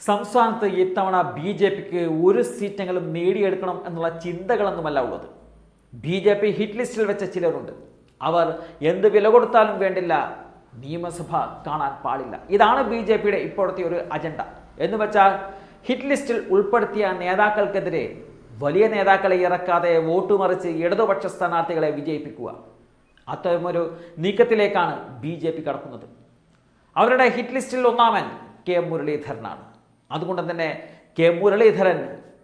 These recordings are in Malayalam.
സംസ്ഥാനത്ത് ഇത്തവണ ബി ജെ പിക്ക് ഒരു സീറ്റെങ്കിലും നേടിയെടുക്കണം എന്നുള്ള ചിന്തകളൊന്നുമല്ല ഉള്ളത്. ബി ജെ പി ഹിറ്റ് ലിസ്റ്റിൽ വെച്ച ചിലരുണ്ട്. അവർ എന്ത് വില കൊടുത്താലും വേണ്ടില്ല. നിയമസഭ കാണാൻ പാടില്ല. ഇതാണ് ബി ജെ പിയുടെ ഇപ്പോഴത്തെ ഒരു അജണ്ട. എന്ന് വെച്ചാൽ ഹിറ്റ് ലിസ്റ്റിൽ ഉൾപ്പെടുത്തിയ നേതാക്കൾക്കെതിരെ വലിയ നേതാക്കളെ ഇറക്കാതെ വോട്ട് മറിച്ച് ഇടതുപക്ഷ സ്ഥാനാർത്ഥികളെ വിജയിപ്പിക്കുക. അത്തരമൊരു നീക്കത്തിലേക്കാണ് ബി ജെ പി കടക്കുന്നത്. അവരുടെ ഹിറ്റ് ലിസ്റ്റിൽ ഒന്നാമൻ കെ മുരളീധരനാണ്. അതുകൊണ്ട് തന്നെ കെ മുരളീധരൻ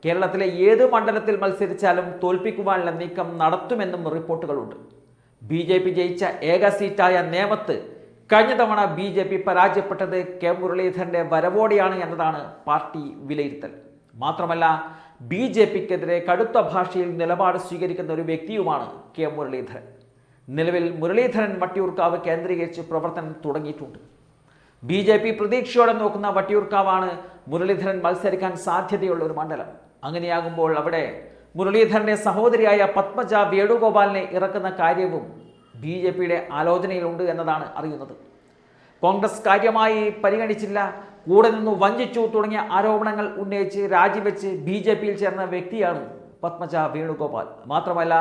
കേരളത്തിലെ ഏത് മണ്ഡലത്തിൽ മത്സരിച്ചാലും തോൽപ്പിക്കുവാനുള്ള നീക്കം നടത്തുമെന്നും റിപ്പോർട്ടുകളുണ്ട്. ബി ജെ പി ജയിച്ച ഏക സീറ്റായ നേമത്ത് കഴിഞ്ഞ തവണ ബി ജെ പി പരാജയപ്പെട്ടത് കെ മുരളീധരന്റെ വരവോടെയാണ് എന്നതാണ് പാർട്ടി വിലയിരുത്തൽ. മാത്രമല്ല ബി ജെ പിക്കെതിരെ കടുത്ത ഭാഷയിൽ നിലപാട് സ്വീകരിക്കുന്ന ഒരു വ്യക്തിയുമാണ് കെ മുരളീധരൻ. നിലവിൽ മുരളീധരൻ വട്ടിയൂർക്കാവ് കേന്ദ്രീകരിച്ച് പ്രവർത്തനം തുടങ്ങിയിട്ടുണ്ട്. ബി ജെ പി പ്രതീക്ഷയോടെ നോക്കുന്ന വട്ടിയൂർക്കാവാണ് മുരളീധരൻ മത്സരിക്കാൻ സാധ്യതയുള്ള ഒരു മണ്ഡലം. അങ്ങനെയാകുമ്പോൾ അവിടെ മുരളീധരന്റെ സഹോദരിയായ പത്മജ വേണുഗോപാലിനെ ഇറക്കുന്ന കാര്യവും ബി ജെ പിയുടെ ആലോചനയിലുണ്ട് എന്നതാണ് അറിയുന്നത്. കോൺഗ്രസ് കാര്യമായി പരിഗണിച്ചില്ല. കൂടെ നിന്ന് വഞ്ചിച്ചു തുടങ്ങിയ ആരോപണങ്ങൾ ഉന്നയിച്ച് രാജിവെച്ച് ബി ജെ പിയിൽ ചേർന്ന വ്യക്തിയാണ് പത്മജ വേണുഗോപാൽ. മാത്രമല്ല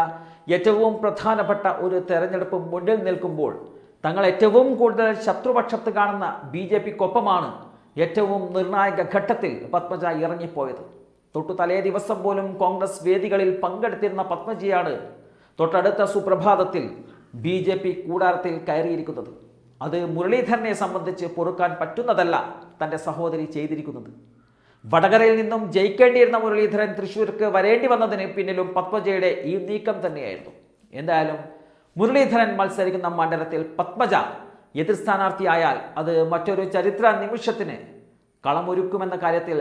ഏറ്റവും പ്രധാനപ്പെട്ട ഒരു തെരഞ്ഞെടുപ്പ് മുന്നിൽ നിൽക്കുമ്പോൾ തങ്ങൾ ഏറ്റവും കൂടുതൽ ശത്രുപക്ഷത്ത് കാണുന്ന ബി ജെ പിക്കൊപ്പമാണ് ഏറ്റവും നിർണായക ഘട്ടത്തിൽ പത്മജ ഇറങ്ങിപ്പോയത്. തൊട്ടു തലേ ദിവസം പോലും കോൺഗ്രസ് വേദികളിൽ പങ്കെടുത്തിരുന്ന പത്മജിയാണ് തൊട്ടടുത്ത സുപ്രഭാതത്തിൽ ബി ജെ പി കൂടാരത്തിൽ കയറിയിരിക്കുന്നത്. അത് മുരളീധരനെ സംബന്ധിച്ച് പൊറുക്കാൻ പറ്റുന്നതല്ല തന്റെ സഹോദരി ചെയ്തിരിക്കുന്നത്. വടകരയിൽ നിന്നും ജയിക്കേണ്ടിയിരുന്ന മുരളീധരൻ തൃശ്ശൂർക്ക് വരേണ്ടി വന്നതിന് പിന്നിലും പത്മജയുടെ ഈ നീക്കം തന്നെയായിരുന്നു. എന്തായാലും മുരളീധരൻ മത്സരിക്കുന്ന മണ്ഡലത്തിൽ പത്മജ എതിർ സ്ഥാനാർത്ഥിയായാൽ അത് മറ്റൊരു ചരിത്ര നിമിഷത്തിന് കളമൊരുക്കുമെന്ന കാര്യത്തിൽ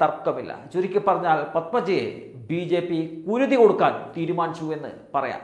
തർക്കമില്ല. ചുരുക്കി പറഞ്ഞാൽ പത്മജയെ ബി ജെ പി കുരുതി കൊടുക്കാൻ തീരുമാനിച്ചു എന്ന് പറയാം.